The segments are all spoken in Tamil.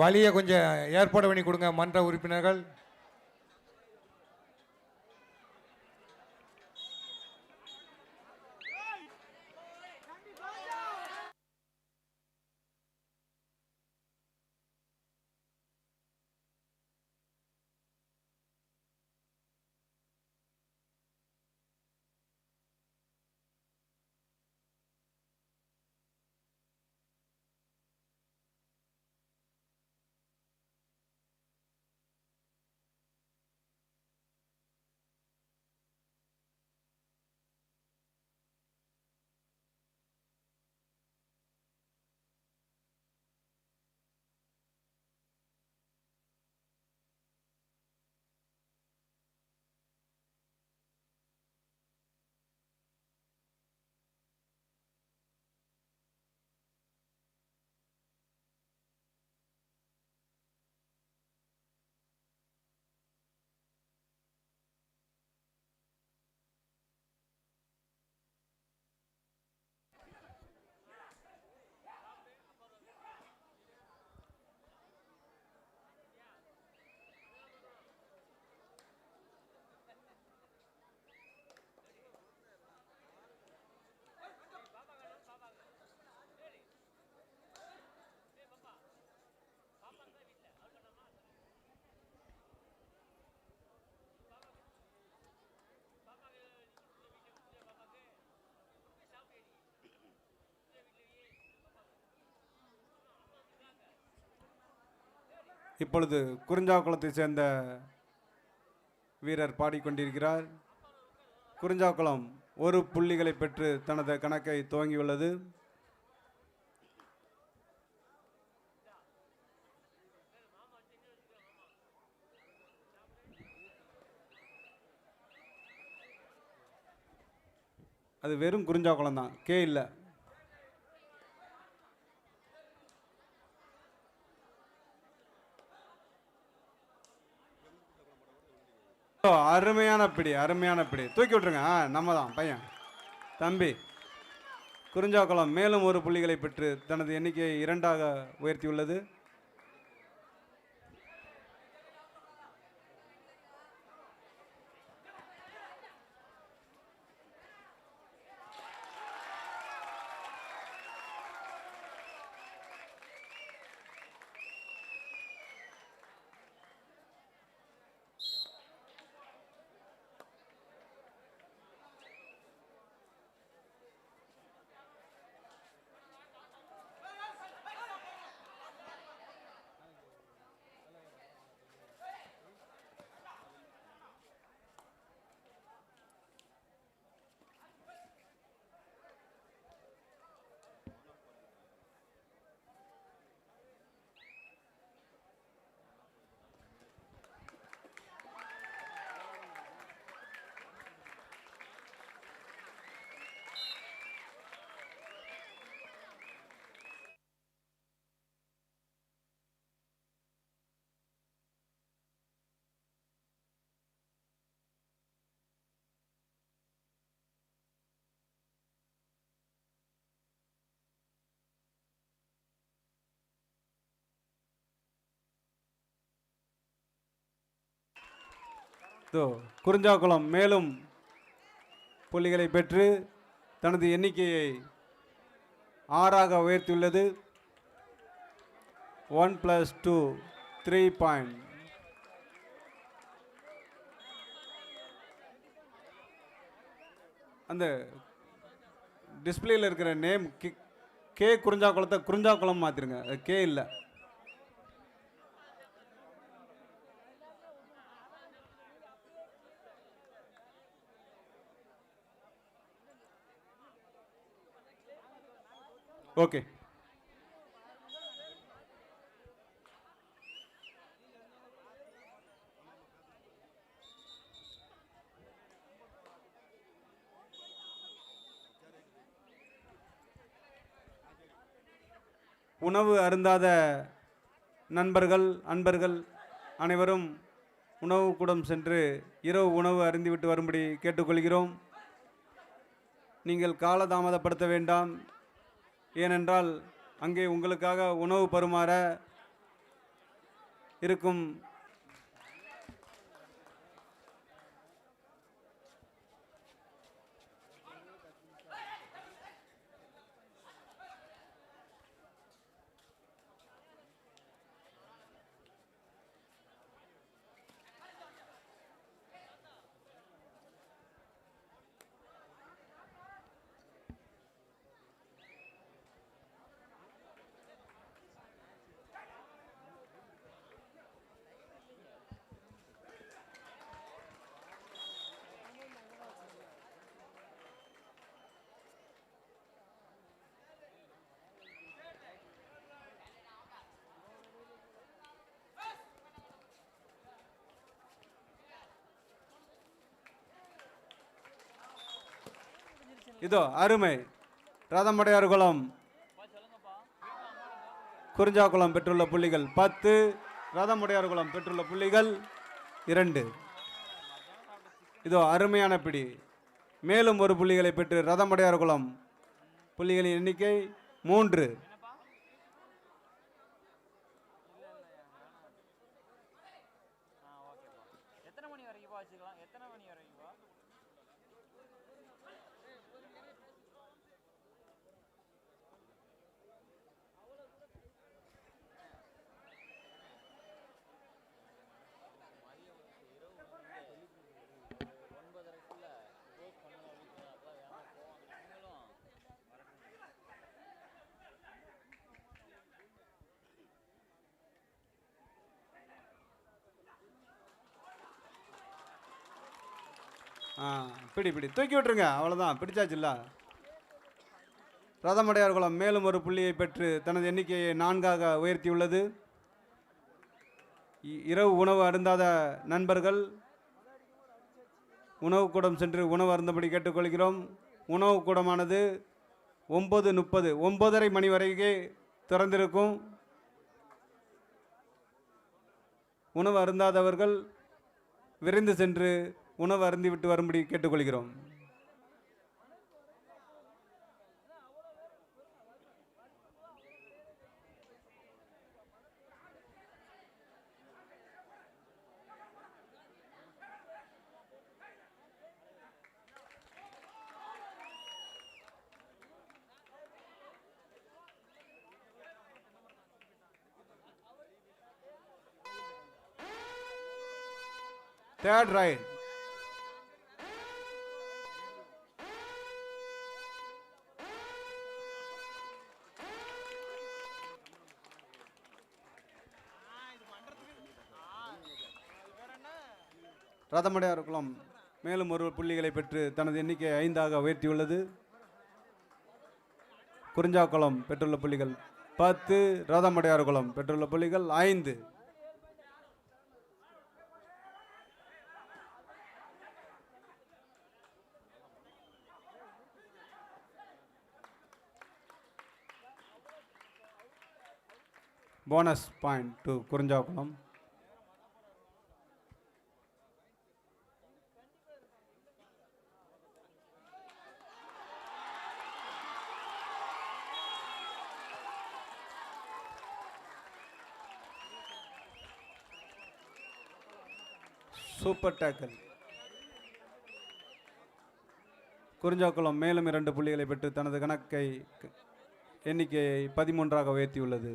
வழியை கொஞ்சம் ஏற்பாடு பண்ணி கொடுங்க மன்ற உறுப்பினர்கள். இப்பொழுது குறிஞ்சாக்குளத்தை சேர்ந்த வீரர் பாடிக்கொண்டிருக்கிறார். குறிஞ்சாக்குளம் ஒரு புள்ளிகளை பெற்று தனது கணக்கை துவங்கியுள்ளது. அது வெறும் குறிஞ்சாக்குளம் தான் கே இல்லை. அருமையான பிடி அருமையான பிடி. தூக்கி விட்டுருங்க. ஆ நம்ம தான் பையன். தம்பி குறிஞ்சாக்குளம் மேலும் ஒரு புள்ளிகளை பெற்று தனது எண்ணிக்கையை இரண்டாக உயர்த்தியுள்ளது. குறிஞ்சாக்குளம் மேலும் புள்ளிகளை பெற்று தனது எண்ணிக்கையை ஆறாக உயர்த்தியுள்ளது. One plus two three point அந்த டிஸ்பிளேயில் இருக்கிற நேம் கே கே குறிஞ்சாக்குளத்தை குறிஞ்சாக்குளம் மாற்றிருங்க கே இல்லை. ஓகே. உணவு அருந்தாத நண்பர்கள் அன்பர்கள் அனைவரும் உணவு கூடம் சென்று இரவு உணவு அருந்திவிட்டு வரும்படி கேட்டுக்கொள்கிறோம். நீங்கள் காலதாமதப்படுத்த வேண்டாம். ஏனென்றால் அங்கே உங்களுக்காக உணவு பருமாற இருக்கும் இதோ அருமை. ரதமடையார் குளம். குறிஞ்சாக்குளம் பெற்றுள்ள புள்ளிகள் பத்து ரதமுடையார் குளம் பெற்றுள்ள புள்ளிகள் இரண்டு. இதோ அருமையான பிடி. மேலும் ஒரு புள்ளிகளை பெற்று ரதமுடையார் குளம். புள்ளிகளின் எண்ணிக்கை மூன்று. ஆ பிடி பிடி. தூக்கி விட்டுருங்க. அவ்வளோதான் பிடிச்சாச்சுல்ல? ரதமடையார் குளம் மேலும் ஒரு புள்ளியை பெற்று தனது எண்ணிக்கையை நான்காக உயர்த்தியுள்ளது. இ- இரவு உணவு அருந்தாத நண்பர்கள் உணவு கூடம் சென்று உணவு அருந்தபடி கேட்டுக்கொள்கிறோம். உணவு கூடமானது ஒம்பது முப்பது ஒம்பதரை மணி வரைக்கே திறந்திருக்கும். உணவு அருந்தாதவர்கள் விரைந்து சென்று உணவு அருந்தி விட்டு வரும்படி கேட்டுக்கொள்கிறோம். தேர்ட் ரைட் ரதமடையார் குளம் மேலும் ஒரு புள்ளிகளை பெற்று தனது எண்ணிக்கை ஐந்தாக உயர்த்தியுள்ளது. குறிஞ்சாக்குளம் பெற்றுள்ள புள்ளிகள் பத்து ரதமடையார் குளம் பெற்றுள்ள புள்ளிகள் ஐந்து. Bonus point to Kurinjakulam. Super tackle Kurinjakulam மேலும் இரண்டு புள்ளிகளை பெற்று தனது கணக்கை எண்ணிக்கையை பதிமூன்றாக உயர்த்தியுள்ளது.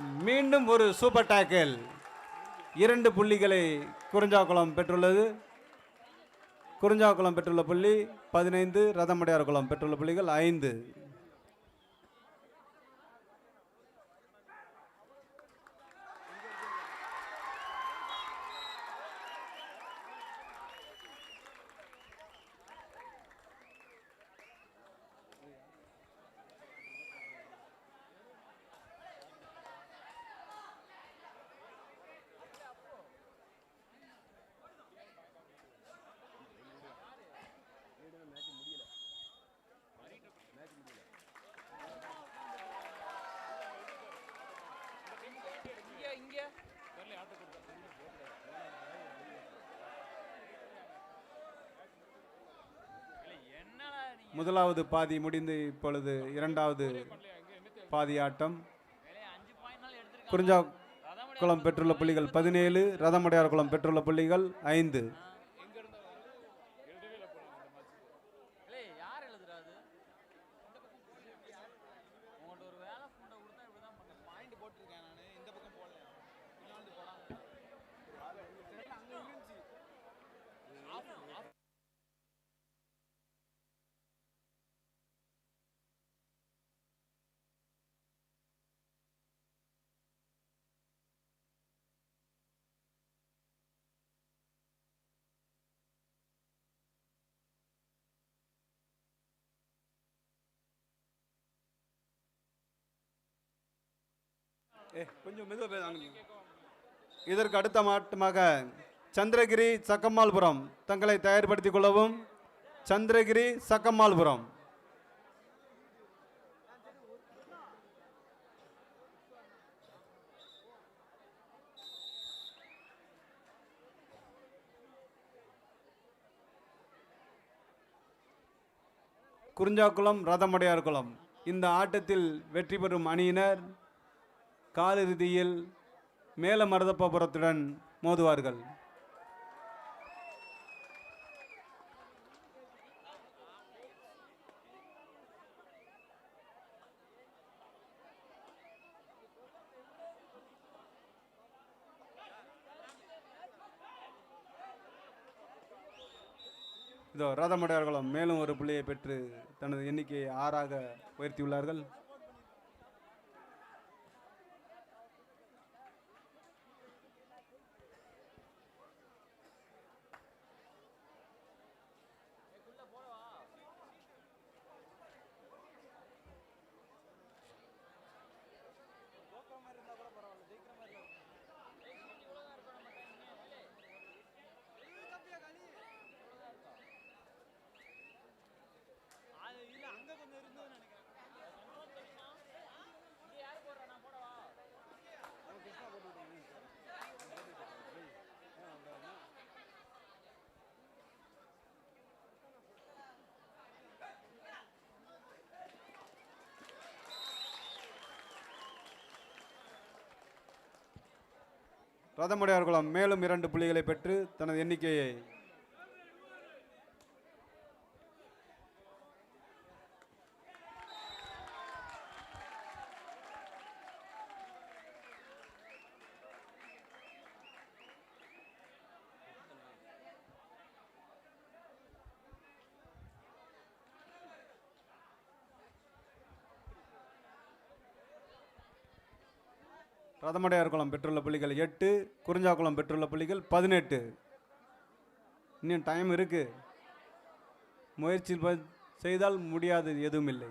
மீண்டும் ஒரு சூப்பர் டேக்கிள் இரண்டு புள்ளிகளை குறிஞ்சாக்குளம் பெற்றுள்ளது. குறிஞ்சாக்குளம் பெற்றுள்ள புள்ளி பதினைந்து ரதமடையார் குளம் பெற்றுள்ள புள்ளிகள் ஐந்து. இங்க. முதலாவது பாதி முடிந்து இப்பொழுது இரண்டாவது பாதி ஆட்டம். குறிஞ்சா குளம் பெற்றுள்ள புள்ளிகள் பதினேழு ரதமுடையார் குளம் பெற்றுள்ள புள்ளிகள் ஐந்து. கொஞ்சம் மெதுவாக பேசாங்க இதற்கு அடுத்த மாட்டமாக சந்திரகிரி சக்கம்மாள்புரம் தங்களை தயார்படுத்திக் கொள்ளவும் சந்திரகிரி சக்கம்மாள்புரம். குறிஞ்சாக்குளம் ரதமடையார் குளம் இந்த ஆட்டத்தில் வெற்றி பெறும் அணியினர் காலிறுதியில் மேல மருதப்பபுரத்துடன் மோதுவார்கள். இதோ ரதமடையார்களும் மேலும் ஒரு புள்ளியை பெற்று தனது எண்ணிக்கையை ஆறாக உயர்த்தியுள்ளார்கள். ரதமுடையார்குளம். மேலும் இரண்டு புள்ளிகளை பெற்று தனது எண்ணிக்கையை ரதமடையார் குளம் பெற்றுள்ள புள்ளிகள் எட்டு குறிஞ்சாக்குளம் பெற்றுள்ள புள்ளிகள் பதினெட்டு. இன்னும் டைம் இருக்குது முயற்சி ப- செய்தால் முடியாது எதுவும் இல்லை.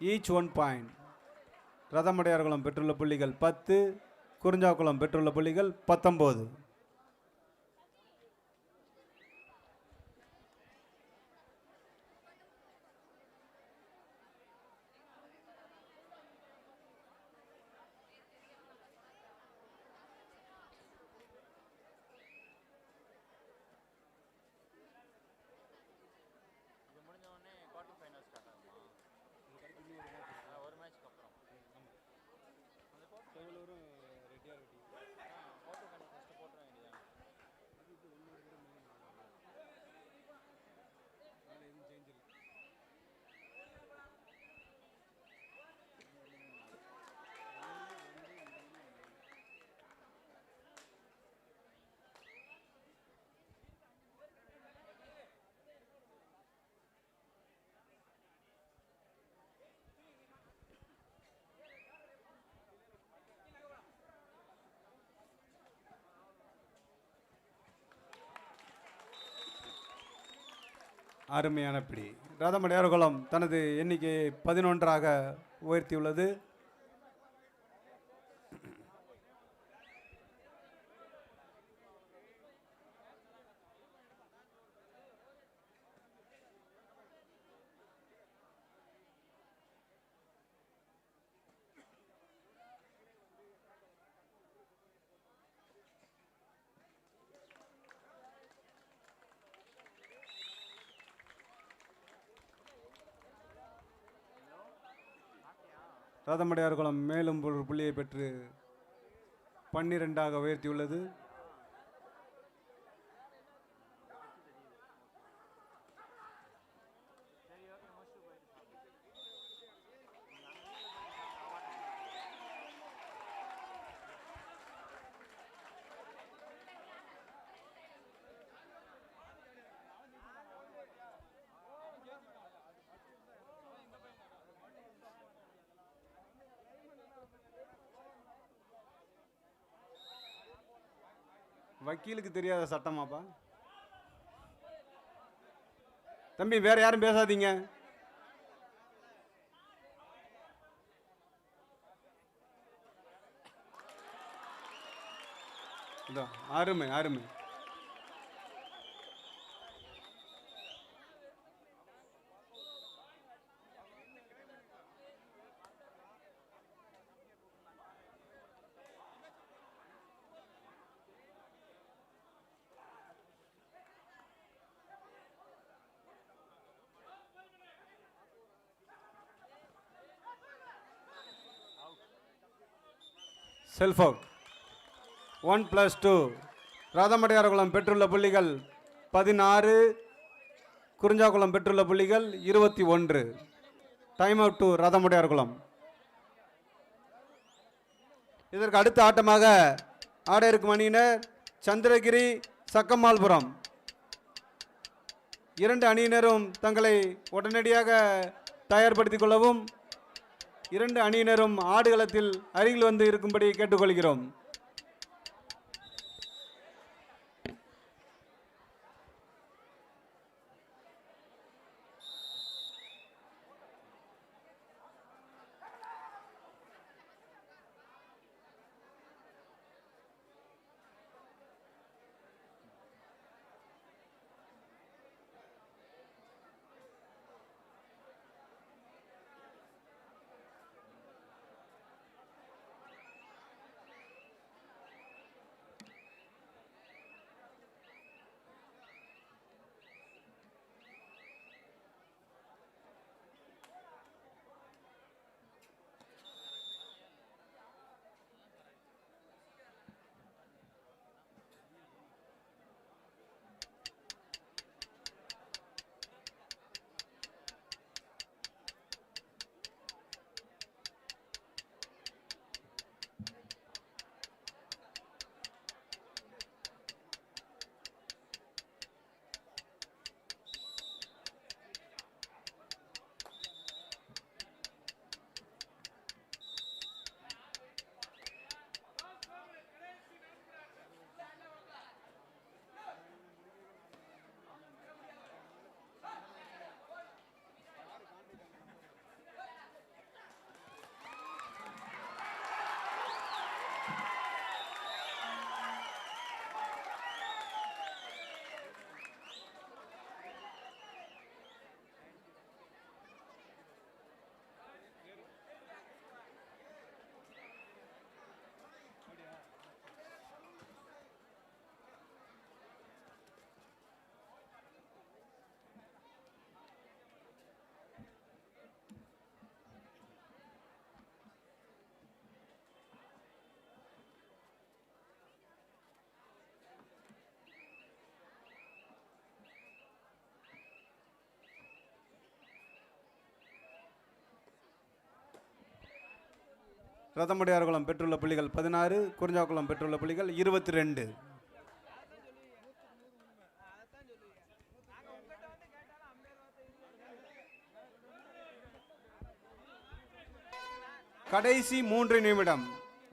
ஈச் ஒன் பாயிண்ட் ரதமடையார்குளம் பெற்றுள்ள புள்ளிகள் பத்து குறிஞ்சாக்குளம் பெற்றுள்ள புள்ளிகள் பத்தொம்போது. அருமையான பிடி. ரதமடையார்குளம் தனது எண்ணிக்கையை பதினொன்றாக உயர்த்தியுள்ளது. ரதமடையார்குளம் மேலும் ஒரு புள்ளியை பெற்று பன்னிரெண்டாக உயர்த்தியுள்ளது. வக்கீலுக்கு தெரியாத சட்டமாப்பா? தம்பி வேற யாரும் பேசாதீங்க. இதோ அருமை அருமை. Self out one plus two Radhamadaiyarkulam பெற்றுள்ள புள்ளிகள் பதினாறு. குறிஞ்சாக்குளம் பெற்றுள்ள புள்ளிகள் இருபத்தி ஒன்று. டைம் அவுட் டு ரதமுடையார்குளம் இதற்கு அடுத்த ஆட்டமாக ஆட இருக்கும் அணியினர் சந்திரகிரி சக்கம்மாள்புரம். இரண்டு அணியினரும் தங்களை உடனடியாக தயார்படுத்திக் கொள்ளவும் இரண்டு அணியினரும் ஆடுகளத்தில் அருகில் வந்து இருக்கும்படி கேட்டுக்கொள்கிறோம். ரதமுடையார்குளம் பெற்றுள்ள புள்ளிகள் பதினாறு குறிஞ்சாக்குளம் பெற்றுள்ள புள்ளிகள் இருபத்தி ரெண்டு கடைசி மூன்று நிமிடம்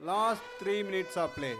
last three minutes of play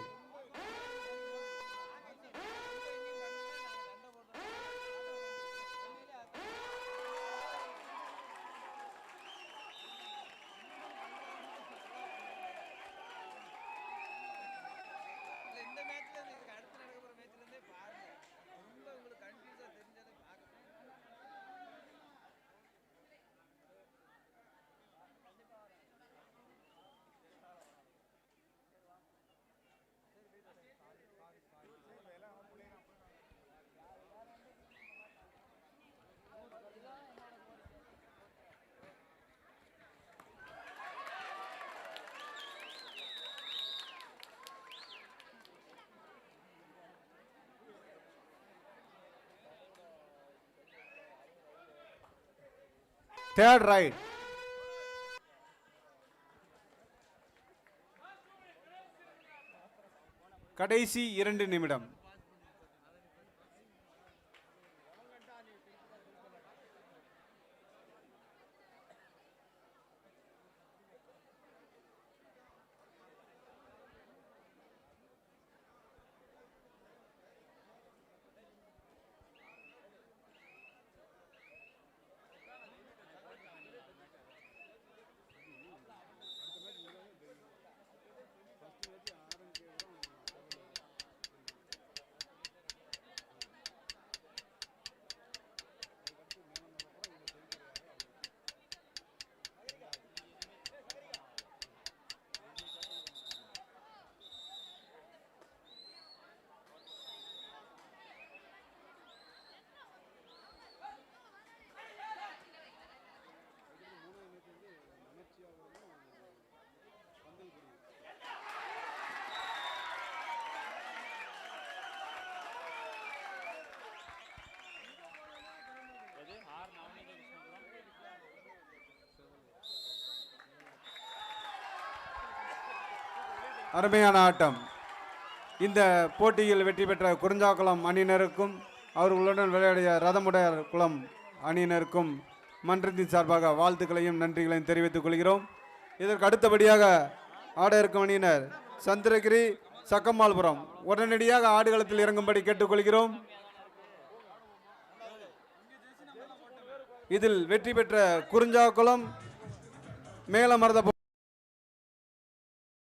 third raid கடைசி இரண்டு நிமிடம். அருமையான ஆட்டம். இந்த போட்டியில் வெற்றி பெற்ற குறிஞ்சாக்குளம் அணியினருக்கும் அவர்களுடன் விளையாடிய ரதமுடையார் குளம் அணியினருக்கும் மன்றத்தின் சார்பாக வாழ்த்துக்களையும் நன்றிகளையும் தெரிவித்துக் கொள்கிறோம். இதற்கு அடுத்தபடியாக ஆட இருக்கும் அணியினர் சந்திரகிரி சக்கம்மாள்புரம். உடனடியாக ஆடுகளத்தில் இறங்கும்படி கேட்டுக்கொள்கிறோம். இதில் வெற்றி பெற்ற குறிஞ்சாக்குளம் மேலமர்த